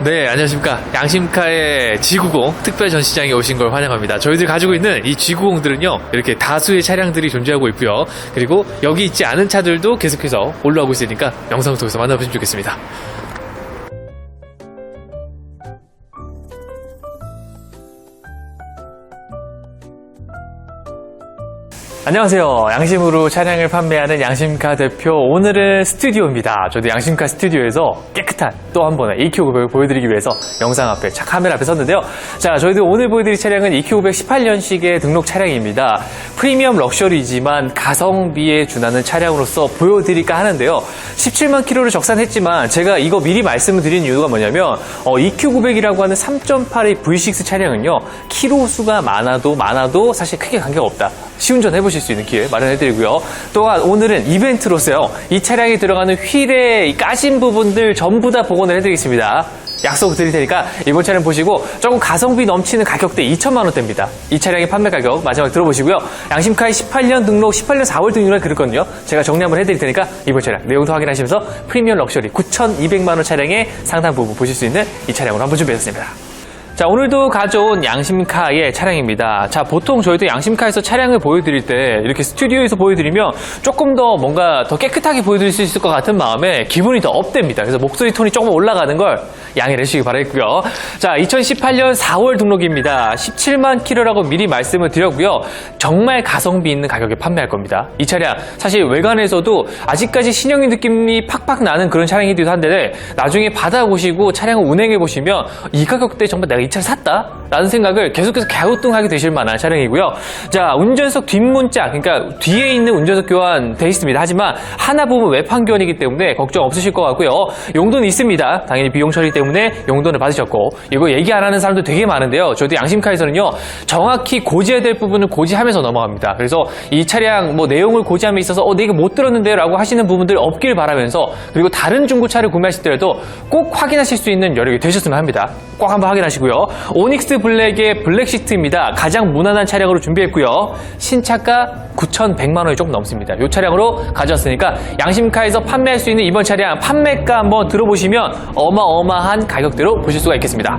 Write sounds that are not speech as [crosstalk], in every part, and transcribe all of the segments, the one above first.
네, 안녕하십니까. 양심카의 G90 특별 전시장에 오신 걸 환영합니다. 저희들이 가지고 있는 이 G90들은요, 이렇게 다수의 차량들이 존재하고 있고요. 그리고 여기 있지 않은 차들도 계속해서 올라오고 있으니까 영상을 통해서 만나보시면 좋겠습니다. 안녕하세요. 양심으로 차량을 판매하는 양심카 대표. 오늘은 스튜디오입니다. 저도 양심카 스튜디오에서 깨끗한 또 한 번의 EQ500을 보여드리기 위해서 영상 앞에, 차 카메라 앞에 섰는데요. 자, 저희도 오늘 보여드릴 차량은 EQ500 18년식의 등록 차량입니다. 프리미엄 럭셔리지만 가성비에 준하는 차량으로서 보여드릴까 하는데요. 17만 킬로를 적산했지만 제가 이거 미리 말씀을 드리는 이유가 뭐냐면 어, EQ900이라고 하는 3.8의 V6 차량은요. 키로 수가 많아도 많아도 사실 크게 관계가 없다. 시운전 해보실 수 있는 기회 마련해드리고요. 또한 오늘은 이벤트로서요. 이 차량에 들어가는 휠의 이 까진 부분들 전부 다 복원을 해드리겠습니다. 약속 드릴 테니까 이번 차량 보시고 조금 가성비 넘치는 가격대 2천만 원대입니다. 이 차량의 판매 가격 마지막 들어보시고요. 양심카의 18년 등록, 18년 4월 등록을 그랬거든요. 제가 정리 한번 해드릴 테니까 이번 차량 내용도 확인하시면서 프리미엄 럭셔리 9,200만 원 차량의 상당 부분 보실 수 있는 이 차량으로 한번 준비했습니다. 자, 오늘도 가져온 양심카의 차량입니다. 자, 보통 저희도 양심카에서 차량을 보여드릴 때 이렇게 스튜디오에서 보여드리면 조금 더 뭔가 더 깨끗하게 보여드릴 수 있을 것 같은 마음에 기분이 더 업됩니다. 그래서 목소리 톤이 조금 올라가는 걸 양해해 주시기 바라겠고요. 자, 2018년 4월 등록입니다. 17만 킬로라고 미리 말씀을 드렸고요. 정말 가성비 있는 가격에 판매할 겁니다. 이 차량 사실 외관에서도 아직까지 신형인 느낌이 팍팍 나는 그런 차량이기도 한데 나중에 받아보시고 차량을 운행해 보시면 이 가격대 정말 내가 이 차를 샀다? 라는 생각을 계속해서 갸우뚱하게 되실 만한 차량이고요. 자, 운전석 뒷문짝, 그러니까 뒤에 있는 운전석 교환 돼 있습니다. 하지만 하나 보면 외판 교환이기 때문에 걱정 없으실 것 같고요. 용도는 있습니다. 당연히 비용 처리 때문에 용도를 받으셨고 이거 얘기 안 하는 사람도 되게 많은데요. 저도 양심카에서는요. 정확히 고지해야 될 부분을 고지하면서 넘어갑니다. 그래서 이 차량 뭐 내용을 고지함에 있어서 어, 내가 못 들었는데 라고 하시는 부분들 없길 바라면서 그리고 다른 중고차를 구매하실 때라도 꼭 확인하실 수 있는 여력이 되셨으면 합니다. 꼭 한번 확인하시고요. 오닉스 블랙의 블랙 시트입니다. 가장 무난한 차량으로 준비했고요. 신차가 9,100만 원이 조금 넘습니다. 이 차량으로 가져왔으니까 양심카에서 판매할 수 있는 이번 차량 판매가 한번 들어보시면 어마어마한 가격대로 보실 수가 있겠습니다.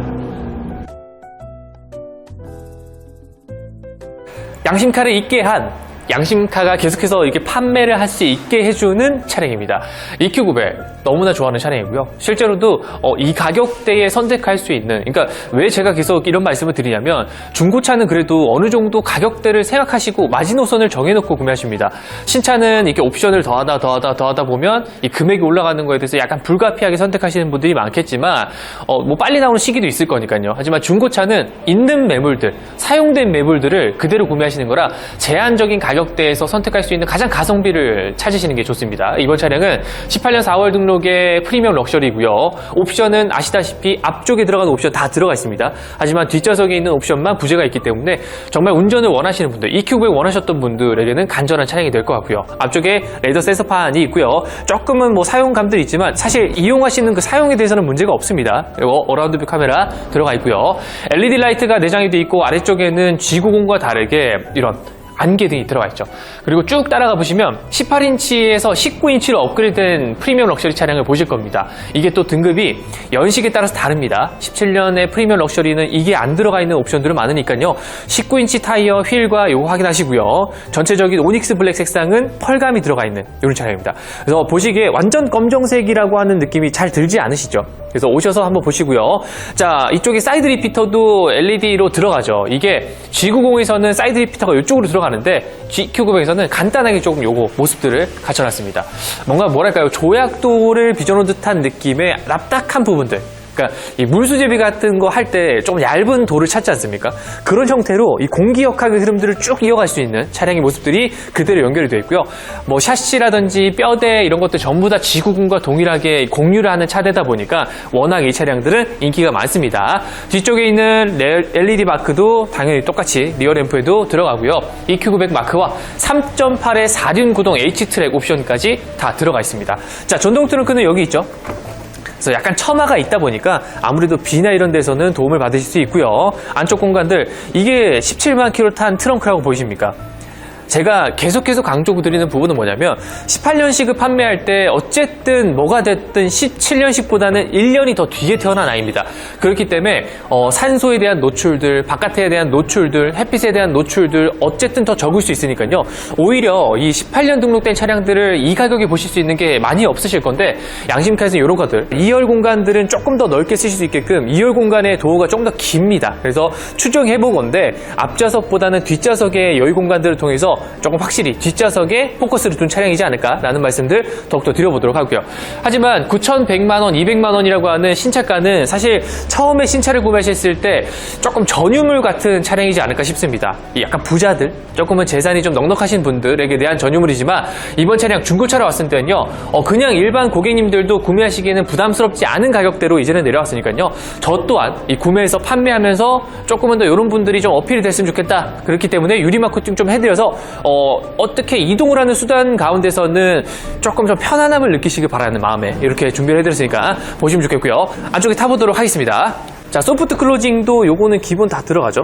양심카를 있게 한 양심카가 계속해서 이렇게 판매를 할 수 있게 해주는 차량입니다. EQ900 너무나 좋아하는 차량이고요. 실제로도 어, 이 가격대에 선택할 수 있는 그러니까 왜 제가 계속 이런 말씀을 드리냐면 중고차는 그래도 어느 정도 가격대를 생각하시고 마지노선을 정해놓고 구매하십니다. 신차는 이렇게 옵션을 더하다 더하다 더하다 보면 이 금액이 올라가는 거에 대해서 약간 불가피하게 선택하시는 분들이 많겠지만 어, 뭐 빨리 나오는 시기도 있을 거니까요. 하지만 중고차는 있는 매물들 사용된 매물들을 그대로 구매하시는 거라 제한적인 가격 대에서 선택할 수 있는 가장 가성비를 찾으시는 게 좋습니다. 이번 차량은 18년 4월 등록의 프리미엄 럭셔리고요. 옵션은 아시다시피 앞쪽에 들어가는 옵션 다 들어가 있습니다. 하지만 뒷좌석에 있는 옵션만 부재가 있기 때문에 정말 운전을 원하시는 분들, EQ900 원하셨던 분들에게는 간절한 차량이 될 것 같고요. 앞쪽에 레더 센서판이 있고요. 조금은 뭐 사용감들이 있지만 사실 이용하시는 그 사용에 대해서는 문제가 없습니다. 그리고 어라운드 뷰 카메라 들어가 있고요. LED 라이트가 내장이 되어 있고 아래쪽에는 G90과 다르게 이런 안개등이 들어가 있죠. 그리고 쭉 따라가 보시면 18인치에서 19인치로 업그레이드된 프리미엄 럭셔리 차량을 보실 겁니다. 이게 또 등급이 연식에 따라서 다릅니다. 17년의 프리미엄 럭셔리는 이게 안 들어가 있는 옵션들은 많으니까요. 19인치 타이어 휠과 요거 확인하시고요. 전체적인 오닉스 블랙 색상은 펄감이 들어가 있는 이런 차량입니다. 그래서 보시기에 완전 검정색이라고 하는 느낌이 잘 들지 않으시죠? 그래서 오셔서 한번 보시고요. 자, 이쪽에 사이드 리피터도 LED로 들어가죠. 이게 G90에서는 사이드 리피터가 이쪽으로 들어가 는데 GQ900에서는 간단하게 조금 요거 모습들을 갖춰놨습니다. 뭔가 뭐랄까요. 조약돌을 빚어놓은 듯한 느낌의 납작한 부분들. 그러니까 이 물수제비 같은 거 할 때 좀 얇은 돌을 찾지 않습니까? 그런 형태로 이 공기 역학의 흐름들을 쭉 이어갈 수 있는 차량의 모습들이 그대로 연결이 되어 있고요. 뭐 샤시라든지 뼈대 이런 것들 전부 다 G90과 동일하게 공유를 하는 차대다 보니까 워낙 이 차량들은 인기가 많습니다. 뒤쪽에 있는 LED 마크도 당연히 똑같이 리어 램프에도 들어가고요. EQ900 마크와 3.8의 4륜 구동 H-트랙 옵션까지 다 들어가 있습니다. 자, 전동 트렁크는 여기 있죠. 그래서 약간 처마가 있다 보니까 아무래도 비나 이런 데서는 도움을 받으실 수 있고요. 안쪽 공간들 이게 17만 킬로 탄 트렁크라고 보이십니까? 제가 계속해서 강조드리는 부분은 뭐냐면 18년식을 판매할 때 어쨌든 뭐가 됐든 17년식보다는 1년이 더 뒤에 태어난 아이입니다. 그렇기 때문에 어, 산소에 대한 노출들, 바깥에 대한 노출들, 햇빛에 대한 노출들 어쨌든 더 적을 수 있으니까요. 오히려 이 18년 등록된 차량들을 이 가격에 보실 수 있는 게 많이 없으실 건데 양심카에서 이런 것들 2열 공간들은 조금 더 넓게 쓰실 수 있게끔 2열 공간의 도어가 좀 더 깁니다. 그래서 추정해 보건데 앞좌석보다는 뒷좌석의 여유 공간들을 통해서 조금 확실히 뒷좌석에 포커스를 둔 차량이지 않을까라는 말씀들 더욱더 드려보도록 하고요. 하지만 9,100만 원, 200만 원이라고 하는 신차가는 사실 처음에 신차를 구매하셨을 때 조금 전유물 같은 차량이지 않을까 싶습니다. 이 약간 부자들, 조금은 재산이 좀 넉넉하신 분들에게 대한 전유물이지만 이번 차량 중고차로 왔을 때는요, 어, 그냥 일반 고객님들도 구매하시기에는 부담스럽지 않은 가격대로 이제는 내려왔으니까요. 저 또한 이 구매해서 판매하면서 조금은 더 이런 분들이 좀 어필이 됐으면 좋겠다. 그렇기 때문에 유리 마케팅 좀 해드려서 어, 어떻게 이동을 하는 수단 가운데서는 조금 좀 편안함을 느끼시길 바라는 마음에 이렇게 준비를 해드렸으니까 보시면 좋겠고요. 안쪽에 타보도록 하겠습니다. 자, 소프트 클로징도 요거는 기본 다 들어가죠.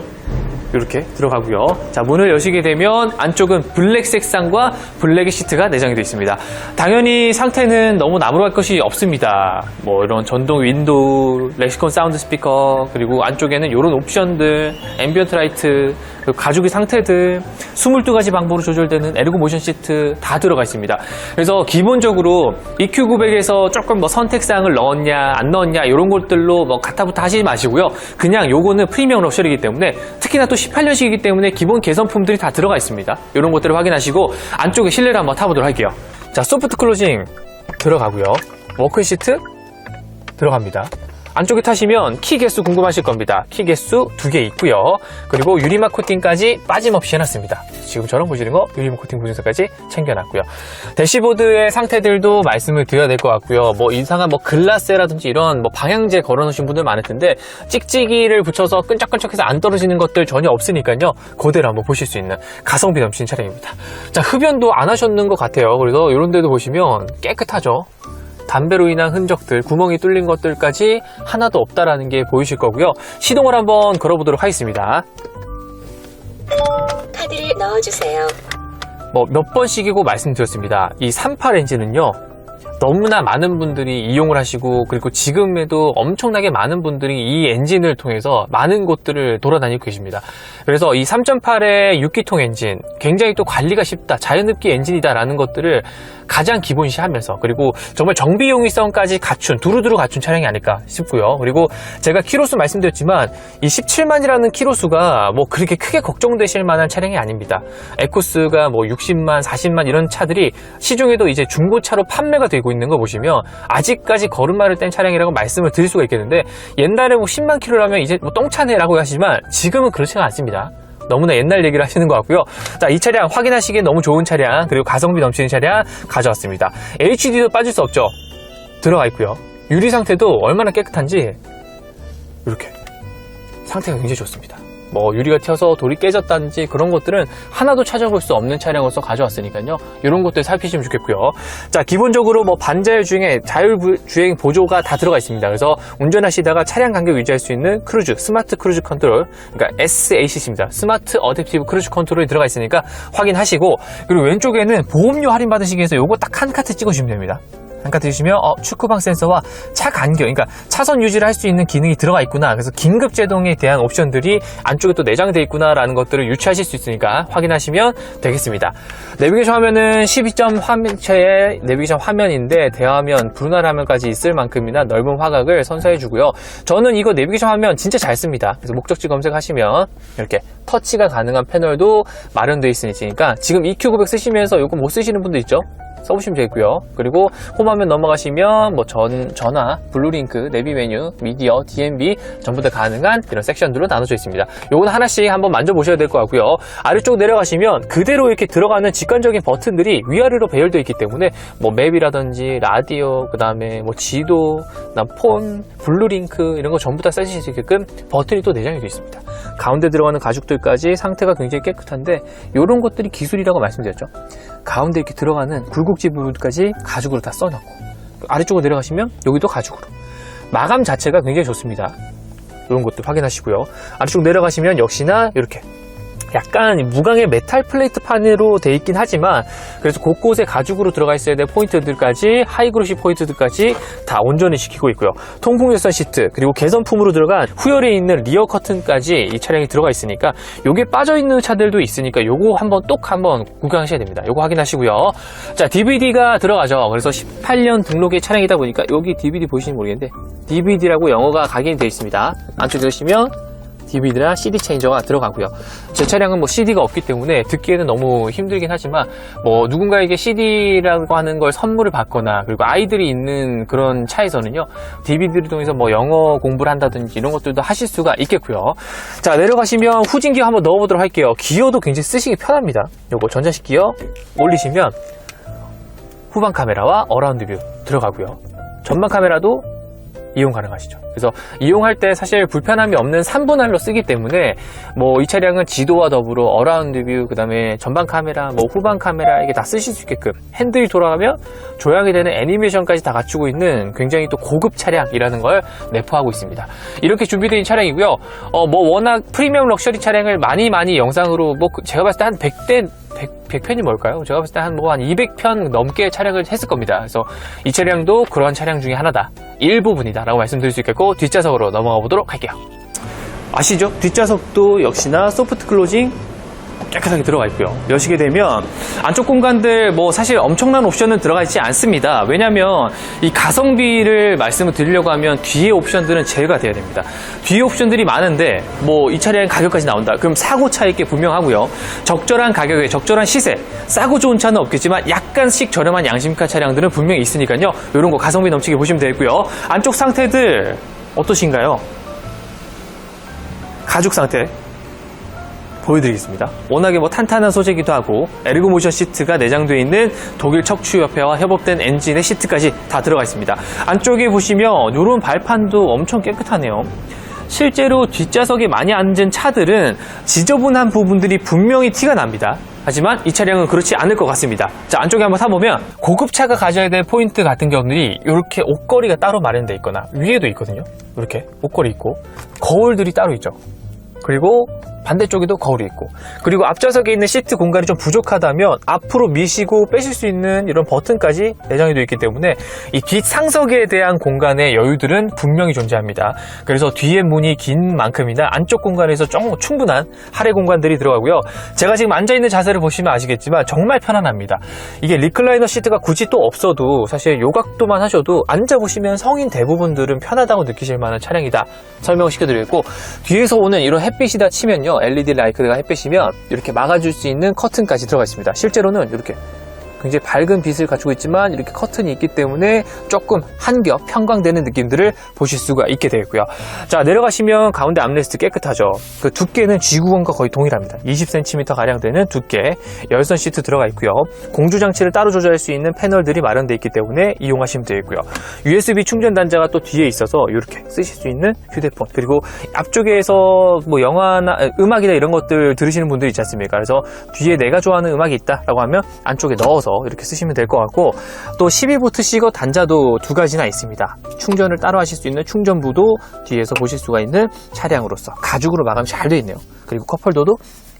이렇게 들어가고요. 자, 문을 여시게 되면 안쪽은 블랙 색상과 블랙의 시트가 내장이 되어 있습니다. 당연히 상태는 너무 나무랄 것이 없습니다. 뭐 이런 전동 윈도우, 렉시콘 사운드 스피커, 그리고 안쪽에는 이런 옵션들, 앰비언트 라이트, 그리고 가죽의 상태들, 22가지 방법으로 조절되는 에르고 모션 시트 다 들어가 있습니다. 그래서 기본적으로 EQ900에서 조금 뭐 선택사항을 넣었냐, 안 넣었냐, 이런 것들로 뭐 가타부타 하시지 마시고요. 그냥 요거는 프리미엄 럭셔리이기 때문에 특히나 또 18년식이기 때문에 기본 개선품들이 다 들어가 있습니다. 이런 것들을 확인하시고 안쪽에 실내를 한번 타보도록 할게요. 자, 소프트 클로징 들어가고요. 워크 시트 들어갑니다. 안쪽에 타시면 키 개수 궁금하실 겁니다. 키 개수 두 개 있고요. 그리고 유리막 코팅까지 빠짐없이 해놨습니다. 지금처럼 보시는 거 유리막 코팅 보증서까지 챙겨놨고요. 대시보드의 상태들도 말씀을 드려야 될 것 같고요. 뭐 이상한 뭐 글라스라든지 이런 뭐 방향제 걸어놓으신 분들 많을 텐데 찍찍이를 붙여서 끈적끈적해서 안 떨어지는 것들 전혀 없으니까요. 그대로 한번 보실 수 있는 가성비 넘치는 차량입니다. 자 흡연도 안 하셨는 것 같아요. 그래서 이런 데도 보시면 깨끗하죠. 담배로 인한 흔적들, 구멍이 뚫린 것들까지 하나도 없다라는 게 보이실 거고요. 시동을 한번 걸어보도록 하겠습니다. 카드를 넣어주세요. 뭐 몇 번씩이고 말씀드렸습니다. 이 38 엔진은요. 너무나 많은 분들이 이용을 하시고 그리고 지금에도 엄청나게 많은 분들이 이 엔진을 통해서 많은 곳들을 돌아다니고 계십니다. 그래서 이 3.8의 6기통 엔진 굉장히 또 관리가 쉽다 자연흡기 엔진이다 라는 것들을 가장 기본시 하면서 그리고 정말 정비 용이성까지 갖춘 두루두루 갖춘 차량이 아닐까 싶고요. 그리고 제가 키로수 말씀드렸지만 이 17만이라는 키로수가 뭐 그렇게 크게 걱정되실 만한 차량이 아닙니다. 에코스가 뭐 60만, 40만 이런 차들이 시중에도 이제 중고차로 판매가 되고 있는 거 보시면 아직까지 걸음마를 뗀 차량이라고 말씀을 드릴 수가 있겠는데 옛날에 뭐 10만 킬로라면 이제 뭐 똥차네라고 하시지만 지금은 그렇지가 않습니다. 너무나 옛날 얘기를 하시는 것 같고요. 자, 이 차량 확인하시기에 너무 좋은 차량, 그리고 가성비 넘치는 차량 가져왔습니다. HD도 빠질 수 없죠. 들어가 있고요. 유리 상태도 얼마나 깨끗한지 이렇게 상태가 굉장히 좋습니다. 뭐 유리가 튀어서 돌이 깨졌다든지 그런 것들은 하나도 찾아볼 수 없는 차량으로서 가져왔으니까요. 이런 것들 살피시면 좋겠고요. 자, 기본적으로 뭐 반자율 주행에 자율 부- 주행 보조가 다 들어가 있습니다. 그래서 운전하시다가 차량 간격 유지할 수 있는 크루즈, 스마트 크루즈 컨트롤, 그러니까 SACC입니다. 스마트 어댑티브 크루즈 컨트롤이 들어가 있으니까 확인하시고 그리고 왼쪽에는 보험료 할인 받으시기 위해서 요거 딱 한 카트 찍어주시면 됩니다. 한 카트 주시면 어, 축구방 센서와 차 간격, 그러니까 차선 유지를 할 수 있는 기능이 들어가 있구나. 그래서 긴급 제동에 대한 옵션들이 안쪽에 또 내장되어 있구나라는 것들을 유추하실 수 있으니까 확인하시면 되겠습니다. 내비게이션 화면은 12점 화면체의 내비게이션 화면인데 대화면, 브루날 화면까지 있을 만큼이나 넓은 화각을 선사해 주고요. 저는 이거 내비게이션 화면 진짜 잘 씁니다. 그래서 목적지 검색하시면 이렇게 터치가 가능한 패널도 마련되어 있으니까 지금 EQ900 쓰시면서 이거 못 쓰시는 분도 있죠? 써보시면 되고요. 그리고 홈화면 넘어가시면 뭐 전, 전화, 블루링크, 내비 메뉴, 미디어, DMB 전부 다 가능한 이런 섹션들로 나눠져 있습니다. 요건 하나씩 한번 만져보셔야 될 것 같고요. 아래쪽 내려가시면 그대로 이렇게 들어가는 직관적인 버튼들이 위아래로 배열되어 있기 때문에 뭐 맵이라든지 라디오, 그 다음에 뭐 지도, 폰, 블루링크 이런 거 전부 다 쓰실 수 있게끔 버튼이 또 내장이 되어 있습니다. 가운데 들어가는 가죽들까지 상태가 굉장히 깨끗한데 이런 것들이 기술이라고 말씀드렸죠. 가운데 이렇게 들어가는 굴곡지 부분까지 가죽으로 다 써놨고 아래쪽으로 내려가시면 여기도 가죽으로. 마감 자체가 굉장히 좋습니다. 이런 것도 확인하시고요. 아래쪽 내려가시면 역시나 이렇게 약간 무광의 메탈 플레이트 판으로 돼 있긴 하지만 그래서 곳곳에 가죽으로 들어가 있어야 될 포인트들까지 하이그로시 포인트들까지 다 온전히 시키고 있고요. 통풍 열선 시트 그리고 개선품으로 들어간 후열에 있는 리어 커튼까지 이 차량이 들어가 있으니까 요게 빠져 있는 차들도 있으니까 요거 한번 똑 한번 구경하셔야 됩니다. 요거 확인하시고요. 자 DVD가 들어가죠. 그래서 18년 등록의 차량이다 보니까 여기 DVD 보시면 모르겠는데 DVD라고 영어가 각인이 되어 있습니다. 안쪽에 들으시면 DVD랑 CD 체인저가 들어가고요. 제 차량은 뭐 CD가 없기 때문에 듣기에는 너무 힘들긴 하지만 뭐 누군가에게 CD라고 하는 걸 선물을 받거나 그리고 아이들이 있는 그런 차에서는요 DVD를 통해서 뭐 영어 공부를 한다든지 이런 것들도 하실 수가 있겠고요. 자 내려가시면 후진기어 한번 넣어보도록 할게요. 기어도 굉장히 쓰시기 편합니다. 요거 전자식 기어 올리시면 후방 카메라와 어라운드 뷰 들어가고요. 전방 카메라도 이용 가능하시죠. 그래서 이용할 때 사실 불편함이 없는 3분할로 쓰기 때문에 뭐 이 차량은 지도와 더불어 어라운드 뷰, 그 다음에 전방 카메라, 뭐 후방 카메라 이게 다 쓰실 수 있게끔 핸들이 돌아가면 조향이 되는 애니메이션까지 다 갖추고 있는 굉장히 또 고급 차량이라는 걸 내포하고 있습니다. 이렇게 준비된 차량이고요. 어, 뭐 워낙 프리미엄 럭셔리 차량을 많이 많이 영상으로 뭐 그- 제가 봤을 때 한 100대 100, 편이 뭘까요? 제가 봤을 때 한 뭐 한 200편 넘게 촬영을 했을 겁니다. 그래서 이 차량도 그러한 차량 중에 하나다. 일부분이다 라고 말씀드릴 수 있겠고 뒷좌석으로 넘어가 보도록 할게요. 아시죠? 뒷좌석도 역시나 소프트 클로징 깨끗하게 들어가 있고요. 여시게 되면 안쪽 공간들 뭐 사실 엄청난 옵션은 들어가 있지 않습니다. 왜냐하면 이 가성비를 말씀을 드리려고 하면 뒤에 옵션들은 제외가 돼야 됩니다. 뒤에 옵션들이 많은데 뭐 이 차량 가격까지 나온다. 그럼 사고 차익 게 분명하고요. 적절한 가격에 적절한 시세 싸고 좋은 차는 없겠지만 약간씩 저렴한 양심가 차량들은 분명히 있으니까요. 이런 거 가성비 넘치게 보시면 되고요. 안쪽 상태들 어떠신가요? 가죽 상태 보여드리겠습니다. 워낙에 뭐 탄탄한 소재기도 하고 에르고모션 시트가 내장되어 있는 독일 척추협회와 협업된 엔진의 시트까지 다 들어가 있습니다. 안쪽에 보시면 이런 발판도 엄청 깨끗하네요. 실제로 뒷좌석에 많이 앉은 차들은 지저분한 부분들이 분명히 티가 납니다. 하지만 이 차량은 그렇지 않을 것 같습니다. 자, 안쪽에 한번 타보면 고급차가 가져야 될 포인트 같은 경우들이 이렇게 옷걸이가 따로 마련되어 있거나 위에도 있거든요. 이렇게 옷걸이 있고 거울들이 따로 있죠. 그리고 반대쪽에도 거울이 있고 그리고 앞좌석에 있는 시트 공간이 좀 부족하다면 앞으로 미시고 빼실 수 있는 이런 버튼까지 내장이 되어 있기 때문에 이 뒷상석에 대한 공간의 여유들은 분명히 존재합니다. 그래서 뒤에 문이 긴 만큼이나 안쪽 공간에서 좀 충분한 할애 공간들이 들어가고요. 제가 지금 앉아있는 자세를 보시면 아시겠지만 정말 편안합니다. 이게 리클라이너 시트가 굳이 또 없어도 사실 요각도만 하셔도 앉아보시면 성인 대부분들은 편하다고 느끼실 만한 차량이다. 설명을 시켜드리고 뒤에서 오는 이런 햇빛이다 치면요. LED 라이트가 햇빛이면 이렇게 막아줄 수 있는 커튼까지 들어가 있습니다. 실제로는 이렇게 굉장히 밝은 빛을 갖추고 있지만 이렇게 커튼이 있기 때문에 조금 한겹 편광되는 느낌들을 보실 수가 있게 되고요. 자 내려가시면 가운데 암레스트 깨끗하죠. 그 두께는 G90과 거의 동일합니다. 20cm 가량 되는 두께 열선 시트 들어가 있고요. 공조 장치를 따로 조절할 수 있는 패널들이 마련되어 있기 때문에 이용하시면 되고요. USB 충전 단자가 또 뒤에 있어서 이렇게 쓰실 수 있는 휴대폰 그리고 앞쪽에서 뭐 영화나 음악이나 이런 것들 들으시는 분들 있지 않습니까? 그래서 뒤에 내가 좋아하는 음악이 있다라고 하면 안쪽에 넣어서 이렇게 쓰시면 될 것 같고 또 12V 시거 단자도 두 가지나 있습니다. 충전을 따로 하실 수 있는 충전부도 뒤에서 보실 수가 있는 차량으로서 가죽으로 마감이 잘 되어 있네요. 그리고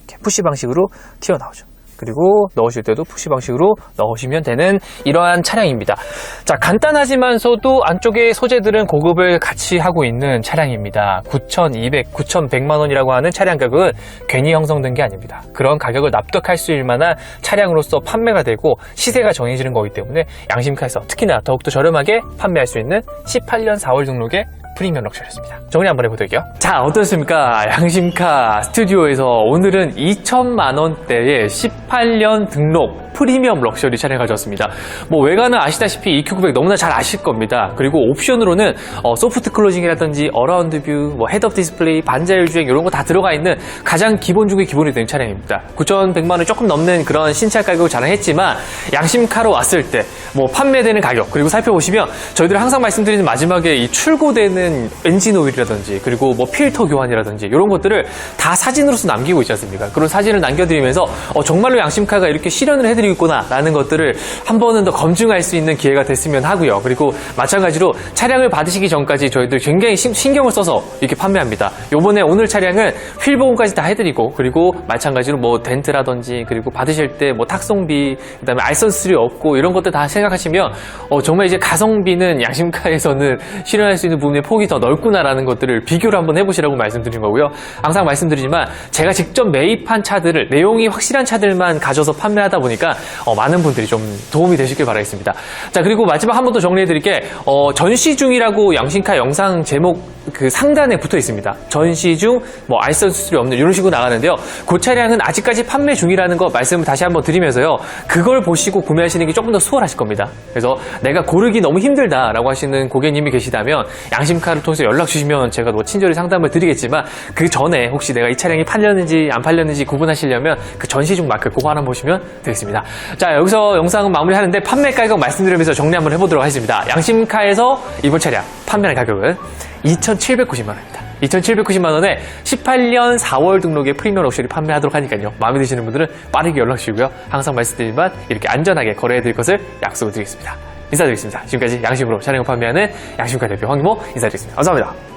이렇게 푸시 방식으로 튀어나오죠. 그리고 넣으실 때도 푸시 방식으로 넣으시면 되는 이러한 차량입니다. 자, 간단하지만서도 안쪽에 소재들은 고급을 같이 하고 있는 차량입니다. 9,200, 9,100만 원이라고 하는 차량 가격은 괜히 형성된 게 아닙니다. 그런 가격을 납득할 수 있을 만한 차량으로서 판매가 되고 시세가 정해지는 거기 때문에 양심카에서 특히나 더욱더 저렴하게 판매할 수 있는 18년 4월 등록의 프리미엄 럭셔리였습니다. 정리 한번 해보도록요. 자, 어떻습니까? 양심카 스튜디오에서 오늘은 2천만 원대의 18년 등록 프리미엄 럭셔리 차량 가져왔습니다. 뭐 외관은 아시다시피 EQ900 너무나 잘 아실 겁니다. 그리고 옵션으로는 어, 소프트 클로징이라든지 어라운드 뷰, 뭐 헤드업 디스플레이, 반자율 주행 이런 거 다 들어가 있는 가장 기본 중의 기본이 되는 차량입니다. 9,100만 원 조금 넘는 그런 신차 가격을 자랑했지만 양심카로 왔을 때 뭐 판매되는 가격 그리고 살펴보시면 저희들이 항상 말씀드리는 마지막에 이 출고되는 엔진 오일이라든지 그리고 뭐 필터 교환이라든지 이런 것들을 다 사진으로서 남기고 있지 않습니까? 그런 사진을 남겨드리면서 어, 정말로 양심카가 이렇게 실현을 해드리 고 해드리고 있구나라는 것들을 한 번은 더 검증할 수 있는 기회가 됐으면 하고요. 그리고 마찬가지로 차량을 받으시기 전까지 저희들 굉장히 신- 신경을 써서 이렇게 판매합니다. 요번에 오늘 차량은 휠 보험까지 다 해드리고 그리고 마찬가지로 뭐 덴트라든지 그리고 받으실 때 뭐 탁송비 그다음에 알선수리 없고 이런 것들 다 생각하시면 어, 정말 이제 가성비는 양심카에서는 [laughs] 실현할 수 있는 부분의 폭이 더 넓구나라는 것들을 비교를 한번 해보시라고 말씀드린 거고요. 항상 말씀드리지만 제가 직접 매입한 차들을 내용이 확실한 차들만 가져서 판매하다 보니까 어, 많은 분들이 좀 도움이 되시길 바라겠습니다. 자 그리고 마지막 한 번 더 정리해드릴게 어, 전시 중이라고 양심카 영상 제목 그 상단에 붙어 있습니다. 전시 중 뭐 알선 수술이 없는 이런 식으로 나가는데요. 그 차량은 아직까지 판매 중이라는 거 말씀을 다시 한번 드리면서요. 그걸 보시고 구매하시는 게 조금 더 수월하실 겁니다. 그래서 내가 고르기 너무 힘들다라고 하시는 고객님이 계시다면 양심카를 통해서 연락 주시면 제가 뭐 친절히 상담을 드리겠지만 그 전에 혹시 내가 이 차량이 팔렸는지 안 팔렸는지 구분하시려면 그 전시 중 마크 그거 하나 보시면 되겠습니다. 자 여기서 영상은 마무리하는데 판매 가격 말씀드리면서 정리 한번 해보도록 하겠습니다. 양심카에서 이번 차량 판매하는 가격은 2,790만 원입니다. 2,790만 원에 18년 4월 등록의 프리미엄 럭셔리 판매하도록 하니까요. 마음에 드시는 분들은 빠르게 연락 주시고요. 항상 말씀드리지만 이렇게 안전하게 거래해 드릴 것을 약속을 드리겠습니다. 인사드리겠습니다. 지금까지 양심으로 차량을 판매하는 양심카 대표 황기모 인사드리겠습니다. 감사합니다.